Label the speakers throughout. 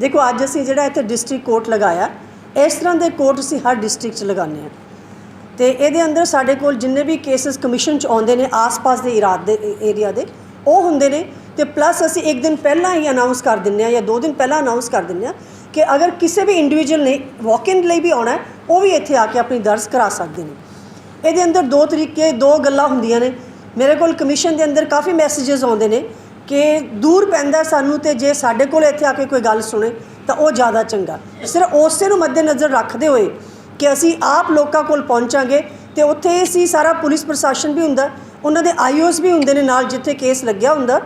Speaker 1: ਦੇਖੋ, ਅੱਜ ਅਸੀਂ ਜਿਹੜਾ ਇੱਥੇ ਡਿਸਟ੍ਰਿਕਟ ਕੋਰਟ ਲਗਾਇਆ, ਇਸ ਤਰ੍ਹਾਂ ਦੇ ਕੋਰਟ ਅਸੀਂ ਹਰ ਡਿਸਟ੍ਰਿਕਟ 'ਚ ਲਗਾਉਂਦੇ ਹਾਂ। ਤੇ ਇਹਦੇ ਅੰਦਰ ਸਾਡੇ ਕੋਲ ਜਿੰਨੇ ਵੀ ਕੇਸਸ ਕਮਿਸ਼ਨ 'ਚ ਆਉਂਦੇ ਨੇ, ਆਸ-ਪਾਸ ਦੇ ਇਰਾਦ ਦੇ ਏਰੀਆ ਦੇ, ਉਹ ਹੁੰਦੇ ਨੇ। ਤੇ ਪਲੱਸ ਅਸੀਂ ਇੱਕ ਦਿਨ ਪਹਿਲਾਂ ਹੀ ਅਨਾਉਂਸ ਕਰ ਦਿੰਨੇ ਆ ਜਾਂ ਦੋ ਦਿਨ ਪਹਿਲਾਂ ਅਨਾਉਂਸ ਕਰ ਦਿੰਨੇ ਆ ਕਿ ਅਗਰ ਕਿਸੇ ਵੀ ਇੰਡੀਵਿਜੂਅਲ ਨੇ ਵਾਕ ਇਨ ਲਈ ਵੀ ਆਉਣਾ ਉਹ ਵੀ ਇੱਥੇ ਆ ਕੇ ਆਪਣੀ ਦਰਜ ਕਰਾ ਸਕਦੇ ਨੇ। ਇਹਦੇ ਅੰਦਰ ਦੋ ਤਰੀਕੇ, ਦੋ ਗੱਲਾਂ ਹੁੰਦੀਆਂ ਨੇ। ਮੇਰੇ ਕੋਲ ਕਮਿਸ਼ਨ ਦੇ ਅੰਦਰ ਕਾਫੀ ਮੈਸੇजेस ਆਉਂਦੇ ਨੇ। ਕਿ ਦੂਰ ਪੈਂਦਾ ਸਾਨੂੰ ਤੇ ਜੇ ਸਾਡੇ ਕੋਲ ਇੱਥੇ ਆ ਕੇ ਕੋਈ ਗੱਲ ਸੁਣੇ ਤਾਂ ਉਹ ਜ਼ਿਆਦਾ ਚੰਗਾ। ਸਿਰਫ ਉਸੇ ਨੂੰ ਮੱਦੇਨਜ਼ਰ ਰੱਖਦੇ ਹੋਏ ਕਿ ਅਸੀਂ ਆਪ ਲੋਕਾਂ ਕੋਲ ਪਹੁੰਚਾਂਗੇ ਤੇ ਉੱਥੇ ਅਸੀਂ ਸਾਰਾ ਪੁਲਿਸ ਪ੍ਰਸ਼ਾਸਨ ਵੀ ਹੁੰਦਾ, ਉਹਨਾਂ ਦੇ ਆਈਓਸ ਵੀ ਹੁੰਦੇ ਨੇ ਨਾਲ ਜਿੱਥੇ ਕੇਸ ਲੱਗਿਆ ਹੁੰਦਾ।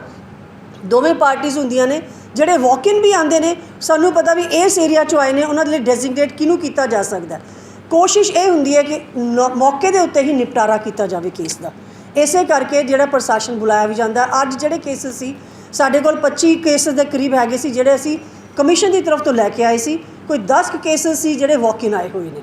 Speaker 1: ਦੋਵੇਂ ਪਾਰਟੀਆਂ ਹੁੰਦੀਆਂ ਨੇ, ਜਿਹੜੇ ਵਾਕ ਇਨ ਵੀ ਆਉਂਦੇ ਨੇ, ਸਾਨੂੰ ਪਤਾ ਵੀ ਇਸ ਏਰੀਆ ਚੋਂ ਆਏ ਨੇ, ਉਹਨਾਂ ਦੇ ਲਈ ਡੈਜ਼ਿਗਨੇਟ ਕਿਹਨੂੰ ਕੀਤਾ ਜਾ ਸਕਦਾ। ਕੋਸ਼ਿਸ਼ ਇਹ ਹੁੰਦੀ ਹੈ ਕਿ ਨੌ- ਮੌਕੇ ਦੇ ਉੱਤੇ ਹੀ ਨਿਪਟਾਰਾ ਕੀਤਾ ਜਾਵੇ ਕੇਸ ਦਾ। ਇਸੇ ਕਰਕੇ ਜਿਹੜਾ ਪ੍ਰਸ਼ਾਸਨ ਬੁਲਾਇਆ ਵੀ ਜਾਂਦਾ। ਅੱਜ ਜਿਹੜੇ ਕੇਸਸ ਸੀ, ਸਾਡੇ ਕੋਲ 25 ਕੇਸਸ ਦੇ ਕਰੀਬ ਹੈਗੇ ਸੀ, ਜਿਹੜੇ ਅਸੀਂ ਕਮਿਸ਼ਨ ਦੀ ਤਰਫ ਤੋਂ ਲੈ ਕੇ ਆਏ ਸੀ। ਕੋਈ 10 ਕੇਸਸ ਸੀ ਜਿਹੜੇ ਵਾਕ ਇਨ ਆਏ ਹੋਏ ਨੇ।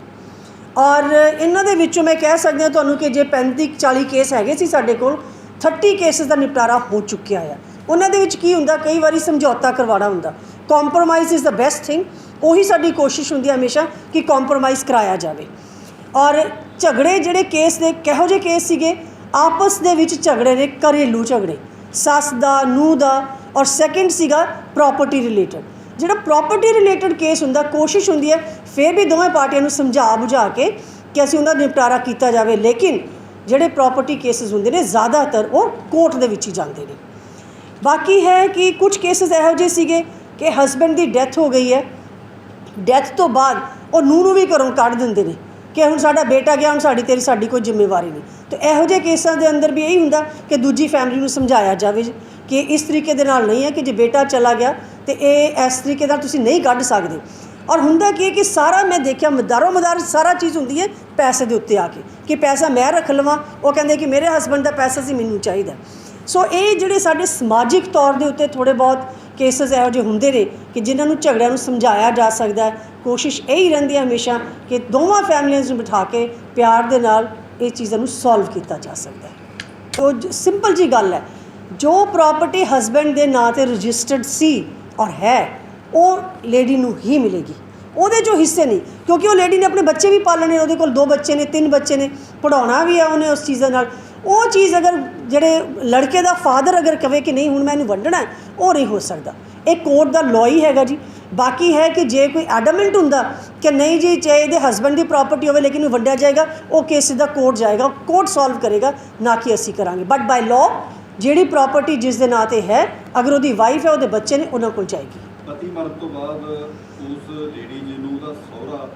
Speaker 1: ਔਰ ਇਹਨਾਂ ਦੇ ਵਿੱਚੋਂ ਮੈਂ ਕਹਿ ਸਕਦੀ ਹਾਂ ਤੁਹਾਨੂੰ ਕਿ ਜੇ 35 40 ਕੇਸ ਹੈਗੇ ਸੀ ਸਾਡੇ ਕੋਲ 30 ਕੇਸਸ ਦਾ ਨਿਪਟਾਰਾ ਹੋ ਚੁੱਕਿਆ ਆ। ਉਹਨਾਂ ਦੇ ਵਿੱਚ ਕੀ ਹੁੰਦਾ, ਕਈ ਵਾਰੀ ਸਮਝੌਤਾ ਕਰਵਾਉਣਾ ਹੁੰਦਾ। Compromise is the best thing ਉਹੀ ਸਾਡੀ ਕੋਸ਼ਿਸ਼ ਹੁੰਦੀ ਹੈ ਹਮੇਸ਼ਾ ਕਿ ਕੰਪਰੋਮਾਈਜ਼ ਕਰਾਇਆ ਜਾਵੇ। ਔਰ ਝਗੜੇ ਜਿਹੜੇ ਕੇਸ ਦੇ, ਕਿਹੋ ਜਿਹੇ ਕੇਸ ਸੀਗੇ? ਆਪਸ ਦੇ ਵਿੱਚ ਝਗੜੇ ਨੇ, ਘਰੇਲੂ ਝਗੜੇ। ਸੱਸ ਦਾ, ਨੂੰਹ ਦਾ ਔਰ ਸੈਕਿੰਡ ਸੀਗਾ ਪ੍ਰਾਪਰਟੀ ਰਿਲੇਟਡ ਜਿਹੜਾ ਪ੍ਰਾਪਰਟੀ ਰਿਲੇਟਡ ਕੇਸ ਹੁੰਦਾ, ਕੋਸ਼ਿਸ਼ ਹੁੰਦੀ ਹੈ ਫਿਰ ਵੀ ਦੋਵੇਂ ਪਾਰਟੀਆਂ ਨੂੰ ਸਮਝਾ ਬੁਝਾ ਕੇ ਕਿ ਅਸੀਂ ਉਹਨਾਂ ਦਾ ਨਿਪਟਾਰਾ ਕੀਤਾ ਜਾਵੇ। ਲੇਕਿਨ ਜਿਹੜੇ ਪ੍ਰਾਪਰਟੀ ਕੇਸਸ ਹੁੰਦੇ ਨੇ, ਜ਼ਿਆਦਾਤਰ ਉਹ ਕੋਰਟ ਦੇ ਵਿੱਚ ਹੀ ਜਾਂਦੇ ਨੇ। ਬਾਕੀ ਹੈ ਕਿ ਕੁਝ ਕੇਸਸ ਇਹੋ ਜਿਹੇ ਸੀਗੇ ਕਿ ਹਸਬੰਡ ਦੀ ਡੈਥ ਹੋ ਗਈ ਹੈ। ਡੈਥ ਤੋਂ ਬਾਅਦ ਉਹ ਨੂੰਹ ਨੂੰ ਵੀ ਘਰੋਂ ਕੱਢ ਦਿੰਦੇ ਨੇ। ਕਿ ਹੁਣ ਸਾਡਾ ਬੇਟਾ ਗਿਆ, ਹੁਣ ਸਾਡੀ ਤੇਰੀ, ਸਾਡੀ ਕੋਈ ਜ਼ਿੰਮੇਵਾਰੀ ਨਹੀਂ। ਤੇ ਇਹੋ ਜਿਹੇ ਕੇਸਾਂ ਦੇ ਅੰਦਰ ਵੀ ਇਹੀ ਹੁੰਦਾ ਕਿ ਦੂਜੀ ਫੈਮਿਲੀ ਨੂੰ ਸਮਝਾਇਆ ਜਾਵੇ ਕਿ ਇਸ ਤਰੀਕੇ ਦੇ ਨਾਲ ਨਹੀਂ ਹੈ ਕਿ ਜੇ ਬੇਟਾ ਚਲਾ ਗਿਆ ਤੇ ਇਹ ਇਸ ਤਰੀਕੇ ਨਾਲ ਤੁਸੀਂ ਨਹੀਂ ਕੱਢ ਸਕਦੇ। ਔਰ ਹੁੰਦਾ ਕੀ ਹੈ ਕਿ ਸਾਰਾ ਮੈਂ ਦੇਖਿਆ, ਮਦਾਰੋ ਮਦਾਰ ਸਾਰਾ ਚੀਜ਼ ਹੁੰਦੀ ਹੈ ਪੈਸੇ ਦੇ ਉੱਤੇ ਆ ਕੇ ਕਿ ਪੈਸਾ ਮੈਂ ਰੱਖ ਲਵਾਂ, ਉਹ ਕਹਿੰਦੇ ਕਿ ਮੇਰੇ ਹਸਬੰਡ ਦਾ ਪੈਸਾ ਸੀ, ਮੈਨੂੰ ਚਾਹੀਦਾ। ਸੋ ਇਹ ਜਿਹੜੇ ਸਾਡੇ ਸਮਾਜਿਕ ਤੌਰ ਦੇ ਉੱਤੇ ਥੋੜੇ ਬਹੁਤ ਕੇਸਸ ਇਹੋ ਜਿਹੇ ਹੁੰਦੇ ਨੇ ਕਿ ਜਿਨ੍ਹਾਂ ਨੂੰ ਝਗੜਿਆਂ ਨੂੰ ਸਮਝਾਇਆ ਜਾ ਸਕਦਾ ਕੋਸ਼ਿਸ਼ ਇਹ ਹੀ ਰਹਿੰਦੀ ਹੈ ਹਮੇਸ਼ਾ ਕਿ ਦੋਵਾਂ ਫੈਮਲੀਆਂ ਨੂੰ ਬਿਠਾ ਕੇ ਪਿਆਰ ਦੇ ਨਾਲ ਇਹ ਚੀਜ਼ਾਂ ਨੂੰ ਸੋਲਵ ਕੀਤਾ ਜਾ ਸਕਦਾ ਹੈ। ਉਹ ਸਿੰਪਲ ਜੀ ਗੱਲ ਹੈ। ਜੋ ਪ੍ਰਾਪਰਟੀ ਹਸਬੈਂਡ ਦੇ ਨਾਂ ਤੇ ਰਜਿਸਟਰਡ ਸੀ ਔਰ ਹੈ, ਉਹ ਲੇਡੀ ਨੂੰ ਹੀ ਮਿਲੇਗੀ। ਉਹਦੇ ਜੋ ਹਿੱਸੇ ਨਹੀਂ, ਕਿਉਂਕਿ ਉਹ ਲੇਡੀ ਨੇ ਆਪਣੇ ਬੱਚੇ ਵੀ ਪਾਲਣੇ ਉਹਦੇ ਕੋਲ ਦੋ ਬੱਚੇ ਨੇ, ਤਿੰਨ ਬੱਚੇ ਨੇ ਪੜਾਉਣਾ ਵੀ ਆ ਉਹਨੇ ਉਸ ਚੀਜ਼ਾਂ ਨਾਲ। ਉਹ ਚੀਜ਼ ਅਗਰ ਜਿਹੜੇ ਲੜਕੇ ਦਾ ਫਾਦਰ ਅਗਰ ਕਵੇ ਕਿ ਨਹੀਂ, ਹੁਣ ਮੈਂ ਇਹਨੂੰ ਵੰਡਣਾ ਉਹ ਨਹੀਂ ਹੋ ਸਕਦਾ। ਇਹ ਕੋਰਟ ਦਾ ਲਾਅ ਹੀ ਹੈਗਾ ਜੀ। ਬਾਕੀ ਹੈ ਕਿ ਜੇ ਕੋਈ ਐਡਮੈਂਟ ਹੁੰਦਾ ਕਿ ਨਹੀਂ ਜੀ ਚਾਹੇ ਇਹਦੇ ਹਸਬੰਡ ਦੀ ਪ੍ਰਾਪਰਟੀ ਹੋਵੇ ਲੇਕਿਨ ਉਹ ਵੰਡਿਆ ਜਾਏਗਾ ਉਹ ਕੇਸ ਸਿੱਧਾ ਕੋਰਟ ਜਾਏਗਾ ਕੋਰਟ ਸੋਲਵ ਕਰੇਗਾ ਨਾ ਕਿ ਅਸੀਂ ਕਰਾਂਗੇ ਬਟ ਬਾਈ ਲਾਅ ਜਿਹੜੀ ਪ੍ਰਾਪਰਟੀ ਜਿਸ ਦੇ ਨਾਂ ਤੇ ਹੈ ਅਗਰ ਉਹਦੀ ਵਾਈਫ ਹੈ ਉਹਦੇ ਬੱਚੇ ਨੇ ਉਹਨਾਂ ਕੋਲ ਜਾਏਗੀ
Speaker 2: ਪਤੀ ਮਰਨ ਤੋਂ ਬਾਅਦ ਉਸ ਲੇਡੀ ਜੀ ਨੂੰ ਉਹਦਾ ਸਹੁਰਾ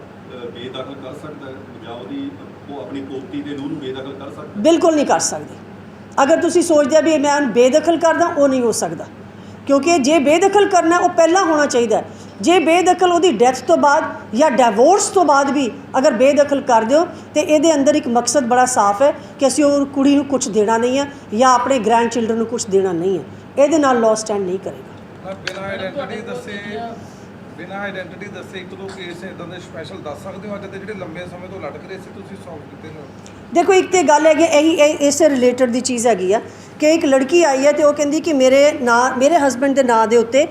Speaker 2: ਬੇਦਖਲ ਕਰ ਸਕਦਾ ਹੈ ਜਾਂ ਉਹਦੀ ਉਹ ਆਪਣੀ ਪੋਤੀ ਦੇ ਨੂੰ ਬੇਦਖਲ ਕਰ ਸਕਦਾ?
Speaker 1: ਬਿਲਕੁਲ ਨਹੀਂ ਕਰ ਸਕਦੇ ਅਗਰ ਤੁਸੀਂ ਸੋਚਦੇ ਆ ਵੀ ਮੈਂ ਉਹਨੂੰ ਬੇਦਖਲ ਕਰਦਾ ਉਹ ਨਹੀਂ ਹੋ ਸਕਦਾ ਕਿਉਂਕਿ ਜੇ ਬੇਦਖਲ ਕਰਨਾ ਉਹ ਪਹਿਲਾਂ ਹੋਣਾ ਚਾਹੀਦਾ ਹੈ। ਜੇ ਬੇਦਖਲ ਉਹਦੀ ਡੈਥ ਤੋਂ ਬਾਅਦ ਜਾਂ ਡਿਵੋਰਸ ਤੋਂ ਬਾਅਦ ਵੀ ਅਗਰ ਬੇਦਖਲ ਕਰ ਦਿਓ ਤੇ ਇਹਦੇ ਅੰਦਰ ਇੱਕ ਮਕਸਦ ਬੜਾ ਸਾਫ਼ ਹੈ ਕਿ ਅਸੀਂ ਉਹ ਕੁੜੀ ਨੂੰ ਕੁਝ ਦੇਣਾ ਨਹੀਂ ਹੈ ਜਾਂ ਆਪਣੇ ਗ੍ਰੈਂਡ ਚਿਲਡਰਨ ਨੂੰ ਕੁਝ ਦੇਣਾ ਨਹੀਂ ਹੈ। ਇਹਦੇ ਨਾਲ ਲਾਅ ਸਟੈਂਡ ਨਹੀਂ ਕਰੇਗਾ।
Speaker 3: ਨਾ ਬਿਨਾਂ ਆਇਡੈਂਟੀਟੀ ਦੱਸੇ ਬਿਨਾਂ ਆਇਡੈਂਟੀਟੀ ਦੱਸੇ ਇੱਕ ਦੋ ਕੇਸ ਇਦਾਂ ਦੇ ਸਪੈਸ਼ਲ ਦੱਸ ਸਕਦੇ ਹੋ ਅੱਜ ਦੇ ਜਿਹੜੇ ਲੰਬੇ ਸਮੇਂ ਤੋਂ ਲਟਕ ਰਹੇ ਸੀ ਤੁਸੀਂ ਸੌਲਵ ਕੀਤੇ ਨੇ?
Speaker 1: ਦੇਖੋ ਇੱਕ ਤੇ ਗੱਲ ਹੈਗੀ ਇਹੀ ਇਹ- ਇਸੇ ਰਿਲੇਟਡ ਦੀ ਚੀਜ਼ ਹੈਗੀ ਆ ਕਿ ਇੱਕ ਲੜਕੀ ਆਈ ਹੈ ਤੇ ਉਹ ਕਹਿੰਦੀ ਕਿ ਮੇਰੇ ਨਾਂ ਮੇਰੇ ਹਸਬੰਡ ਦੇ ਨਾਂ ਦੇ ਉੱਤੇ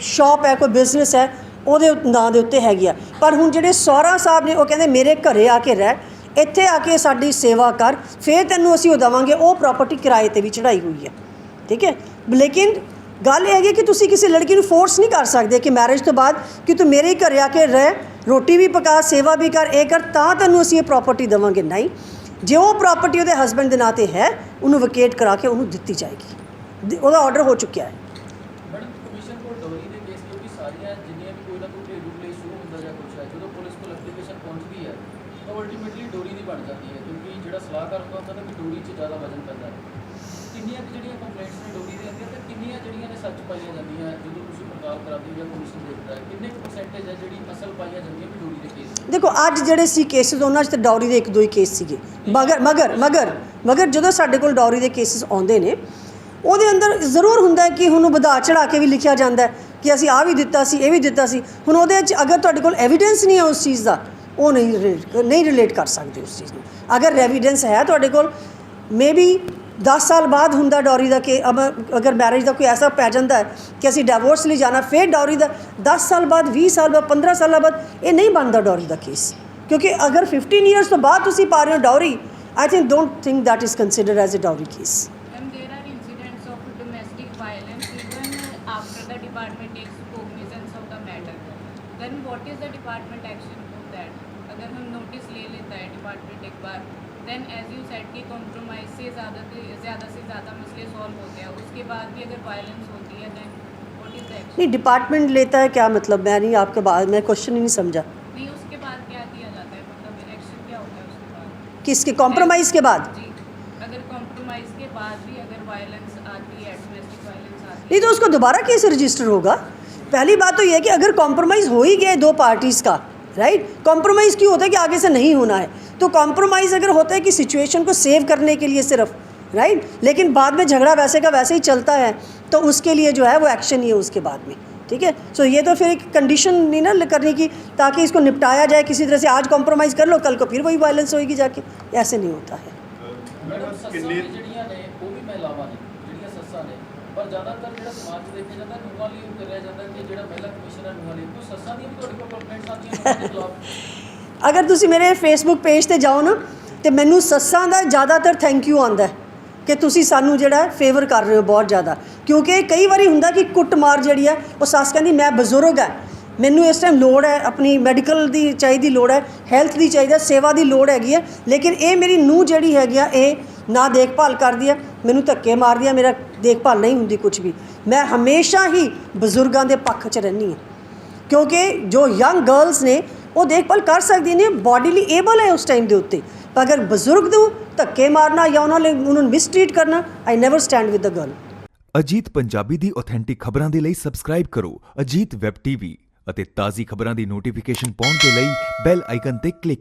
Speaker 1: ਸ਼ਾਪ ਹੈ, ਕੋਈ ਬਿਜ਼ਨਸ ਹੈ, ਉਹਦੇ ਨਾਂ ਦੇ ਉੱਤੇ ਹੈਗੀ ਆ। ਪਰ ਹੁਣ ਜਿਹੜੇ ਸਹੁਰਾ ਸਾਹਿਬ ਨੇ, ਉਹ ਕਹਿੰਦੇ ਮੇਰੇ ਘਰੇ ਆ ਕੇ ਰਹਿ, ਇੱਥੇ ਆ ਕੇ ਸਾਡੀ ਸੇਵਾ ਕਰ, ਫਿਰ ਤੈਨੂੰ ਅਸੀਂ ਉਹ ਦੇਵਾਂਗੇ, ਉਹ ਪ੍ਰਾਪਰਟੀ ਕਿਰਾਏ ਤੇ ਵੀ ਚੜਾਈ ਹੋਈ ਹੈ ਠੀਕ ਹੈ? ਲੇਕਿਨ ਗੱਲ ਇਹ ਹੈਗੀ ਕਿ ਤੁਸੀਂ ਕਿਸੇ ਲੜਕੀ ਨੂੰ ਫੋਰਸ ਨਹੀਂ ਕਰ ਸਕਦੇ ਕਿ ਮੈਰਿਜ ਤੋਂ ਬਾਅਦ ਕਿ ਤੂੰ ਮੇਰੇ ਘਰੇ ਆ ਕੇ ਰਹਿ, ਰੋਟੀ ਵੀ ਪਕਾ, ਸੇਵਾ ਵੀ ਕਰ, ਇਹ ਕਰ, ਤਾਂ ਤੈਨੂੰ ਅਸੀਂ ਇਹ ਪ੍ਰਾਪਰਟੀ ਦੇਵਾਂਗੇ। ਨਹੀਂ। ਜੇ ਉਹ ਪ੍ਰਾਪਰਟੀ ਉਹਦੇ ਹਸਬੰਡ ਦੇ ਨਾਂ ਤੇ ਹੈ, ਉਹਨੂੰ ਵਕੇਟ ਕਰਾ ਕੇ ਉਹਨੂੰ ਦਿੱਤੀ ਜਾਏਗੀ। ਉਹਦਾ ਆਰਡਰ ਹੋ ਚੁੱਕਿਆ ਹੈ
Speaker 4: ਮੈਡਮ ਕਮਿਸ਼ਨ ਕੋਲ ਡੋਰੀ ਦੇ ਕੇਸ ਕਿਉਂਕਿ ਸਾਰੀਆਂ ਜਿੰਨੀਆਂ ਵੀ ਕੋਈ ਨਾ ਕੋਈ ਘਰੇਲੂ ਕੇਸ ਸ਼ੁਰੂ ਹੁੰਦਾ ਜਾਂ ਕੁਛ ਹੈ, ਜਦੋਂ ਪੁਲਿਸ ਕੋਲ ਐਪਲੀਕੇਸ਼ਨ ਪਹੁੰਚਦੀ ਹੈ, ਤਾਂ ਅਲਟੀਮੇਟਲੀ ਡੋਰੀ ਦੀ ਬਣ ਜਾਂਦੀ ਹੈ, ਕਿਉਂਕਿ ਜਿਹੜਾ ਸਲਾਹਕਾਰ ਹੁੰਦਾ ਹੁੰਦਾ ਨਾ ਕਿ ਡੋਰੀ 'ਚ ਜ਼ਿਆਦਾ ਵਜ਼ਨ ਪੈਂਦਾ ਹੈ। ਕਿੰਨੀਆਂ ਕੁ ਜਿਹੜੀਆਂ ਕੰਪਲੇਂਟਸ ਨੇ ਡੋਰੀ ਦੇ ਅੰਦਰ, ਤੇ ਕਿੰਨੀਆਂ ਜਿਹੜੀਆਂ ਨੇ ਸੱਚ ਪਾਈਆਂ ਜਾਂਦੀਆਂ, ਜਦੋਂ ਤੁਸੀਂ ਪੜਤਾਲ ਕਰਾਉਂਦੇ ਜਾਂ ਕਮਿਸ਼ਨ ਦੇਖਦਾ ਹੈ, ਕਿੰਨੇ ਪਰਸੈਂਟੇਜ ਹੈ ਜਿਹੜੀ ਅਸਲ ਪਾਈਆਂ ਜਾਂਦੀਆਂ ਵੀ ਡੋਰੀ ਦੇ ਕੇਸ
Speaker 1: ਦੇਖੋ, ਅੱਜ ਜਿਹੜੇ ਸੀ ਕੇਸਿਸ ਉਹਨਾਂ 'ਚ ਤਾਂ ਡੌਰੀ ਦੇ ਇੱਕ ਦੋ ਹੀ ਕੇਸ ਸੀਗੇ। ਮਗਰ ਮਗਰ ਮਗਰ ਮਗਰ ਜਦੋਂ ਸਾਡੇ ਕੋਲ ਡੌਰੀ ਦੇ ਕੇਸਿਸ ਆਉਂਦੇ ਨੇ, ਉਹਦੇ ਅੰਦਰ ਜ਼ਰੂਰ ਹੁੰਦਾ ਹੈ ਕਿ ਉਹਨੂੰ ਵਧਾ ਚੜਾ ਕੇ ਵੀ ਲਿਖਿਆ ਜਾਂਦਾ ਹੈ। ਕਿ ਅਸੀਂ ਆ ਵੀ ਦਿੱਤਾ ਸੀ, ਇਹ ਵੀ ਦਿੱਤਾ ਸੀ। ਹੁਣ ਉਹਦੇ 'ਚ ਅਗਰ ਤੁਹਾਡੇ ਕੋਲ ਐਵੀਡੈਂਸ ਨਹੀਂ ਹੈ ਉਸ ਚੀਜ਼ ਦਾ, ਉਹ ਨਹੀਂ relate- ਨਹੀਂ ਰਿਲੇਟ ਕਰ ਸਕਦੇ ਉਸ ਚੀਜ਼ ਨੂੰ। ਅਗਰ ਐਵੀਡੈਂਸ ਹੈ ਤੁਹਾਡੇ ਕੋਲ ਮੇਬੀ 10 ਸਾਲ ਬਾਅਦ ਹੁੰਦਾ ਡੌਰੀ ਦਾ ਕਿ ਅਬ ਅਗਰ ਮੈਰਿਜ ਦਾ ਕੋਈ ਐਸਾ ਪੈ ਜਾਂਦਾ ਹੈ ਕਿ ਅਸੀਂ ਡਿਵੋਰਸ ਲਈ ਜਾਣਾ, ਫਿਰ ਡੌਰੀ ਦਾ 10 ਸਾਲ ਬਾਅਦ 20 ਸਾਲ ਬਾਅਦ 15 ਸਾਲਾਂ ਬਾਅਦ, ਇਹ ਨਹੀਂ ਬਣਦਾ ਡੌਰੀ ਦਾ ਕੇਸ ਕਿਉਂਕਿ ਅਗਰ 15 ਇਅਰਸ ਤੋਂ ਬਾਅਦ ਤੁਸੀਂ ਪਾ ਰਹੇ ਹੋ dowry I think don't think that is considered as a dowry
Speaker 5: case What is the department action for that? अगर हम नोटिस ले लेता है डिपार्टमेंट एक बार देन एज यू सेड कि कॉम्प्रोमाइज से ज़्यादा ज़्यादा से ज़्यादा मसले सॉल्व होते हैं। उसके बाद भी अगर वायलेंस होती है देन व्हाट इज़ द
Speaker 1: नहीं डिपार्टमेंट लेता है क्या मतलब? मैं नहीं आपके बाद मैं क्वेश्चन ही नहीं समझा।
Speaker 5: नहीं उसके बाद क्या किया जाता है? मतलब एक्शन क्या होता है उसके बाद?
Speaker 1: किसके? कॉम्प्रोमाइज़ के बाद?
Speaker 5: जी अगर कॉम्प्रोमाइज़ के बाद भी अगर वायलेंस आती है डोमेस्टिक वायलेंस आती है
Speaker 1: नहीं तो उसको दोबारा केस रजिस्टर होगा? पहली बात तो यह है कि अगर कॉम्प्रोमाइज़ हो ही गया दो पार्टीज़ का राइट कॉम्प्रोमाइज़ क्यों होता है कि आगे से नहीं होना है? तो कॉम्प्रोमाइज़ अगर होता है कि सिचुएशन को सेव करने के लिए सिर्फ़ राइट लेकिन बाद में झगड़ा वैसे का वैसे ही चलता है तो उसके लिए जो है वो एक्शन ही है उसके बाद में, ठीक है? सो ये तो फिर एक कंडीशन नहीं ना करने की, ताकि इसको निपटाया जाए, किसी तरह से आज कॉम्प्रोमाइज़ कर लो, कल को फिर वही वायलेंस होगी जाके, ऐसे नहीं होता है।
Speaker 4: ਜ਼ਿਆਦਾਤਰ ਜਿਹੜਾ ਸਮਾਜ 'ਚ ਦੇਖਿਆ ਜਾਂਦਾ, ਨੂੰਹਾਂ ਲਈ ਉਹ ਕਰਿਆ ਜਾਂਦਾ ਕਿ ਜਿਹੜਾ ਮਹਿਲਾ ਕਮਿਸ਼ਨ ਨੂੰਹਾਂ ਲਈ ਕੋਈ ਸੱਸਾਂ ਦੀਆਂ ਵੀ ਤੁਹਾਡੇ ਕੋਲ ਕੰਪਲੇਂਟਸ ਆਉਂਦੀਆਂ ਨੇ ਖਿਲਾਫ
Speaker 1: ਅਗਰ ਤੁਸੀਂ ਮੇਰੇ ਫੇਸਬੁੱਕ ਪੇਜ ਤੇ ਜਾਓ ਨਾ, ਤੇ ਮੈਨੂੰ ਸੱਸਾਂ ਦਾ ਜ਼ਿਆਦਾਤਰ ਥੈਂਕ ਯੂ ਆਉਂਦਾ ਕਿ ਤੁਸੀਂ ਸਾਨੂੰ ਜਿਹੜਾ ਫੇਵਰ ਕਰ ਰਹੇ ਹੋ ਬਹੁਤ ਜ਼ਿਆਦਾ। ਕਿਉਂਕਿ ਕਈ ਵਾਰੀ ਹੁੰਦਾ ਕਿ ਕੁੱਟਮਾਰ ਜਿਹੜੀ ਹੈ, ਉਹ ਸੱਸ ਕਹਿੰਦੀ, ਮੈਂ ਬਜ਼ੁਰਗ ਹੈ। ਮੈਨੂੰ ਇਸ ਟਾਈਮ ਲੋੜ ਹੈ, ਆਪਣੀ ਮੈਡੀਕਲ ਦੀ ਚਾਹੀਦੀ ਲੋੜ ਹੈ ਹੈਲਥ ਦੀ ਚਾਹੀਦਾ ਸੇਵਾ ਦੀ ਲੋੜ ਹੈਗੀ ਹੈ। ਲੇਕਿਨ ਇਹ ਮੇਰੀ ਨੂੰਹ ਜਿਹੜੀ ਹੈਗੀ ਆ, ਇਹ ਨਾ ਦੇਖਭਾਲ ਕਰਦੀ ਹੈ। ਮੈਨੂੰ ਧੱਕੇ ਮਾਰਦੀ ਆ ਮੇਰਾ ਦੇਖਭਾਲ ਨਹੀਂ ਹੁੰਦੀ ਕੁਝ ਵੀ। ਮੈਂ ਹਮੇਸ਼ਾ ਹੀ ਬਜ਼ੁਰਗਾਂ ਦੇ ਪੱਖ 'ਚ ਰਹਿੰਦੀ ਹਾਂ। ਕਿਉਂਕਿ ਜੋ ਯੰਗ ਗਰਲਸ ਨੇ, ਉਹ ਦੇਖਭਾਲ ਕਰ ਸਕਦੀਆਂ ਨੇ ਬਾਡੀਲੀ ਏਬਲ ਹੈ ਉਸ ਟਾਈਮ ਦੇ ਉੱਤੇ। ਪਰ ਅਗਰ ਬਜ਼ੁਰਗ ਨੂੰ ਧੱਕੇ ਮਾਰਨਾ ਜਾਂ ਉਹਨਾਂ ਲਈ, ਉਹਨਾਂ ਨੂੰ ਮਿਸਟ੍ਰੀਟ ਕਰਨਾ I never stand with the girl
Speaker 6: Ajit Punjabi the authentic ਖਬਰਾਂ ਦੇ ਲਈ ਸਬਸਕ੍ਰਾਈਬ ਕਰੋ ਅਜੀਤ ਵੈਬ ਟੀਵੀ ਅਤੇ ਤਾਜ਼ੀ ਖਬਰਾਂ ਦੀ ਨੋਟੀਫਿਕੇਸ਼ਨ ਪਾਉਣ ਦੇ ਲਈ ਬੈਲ ਆਈਕਨ ਤੇ ਕਲਿੱਕ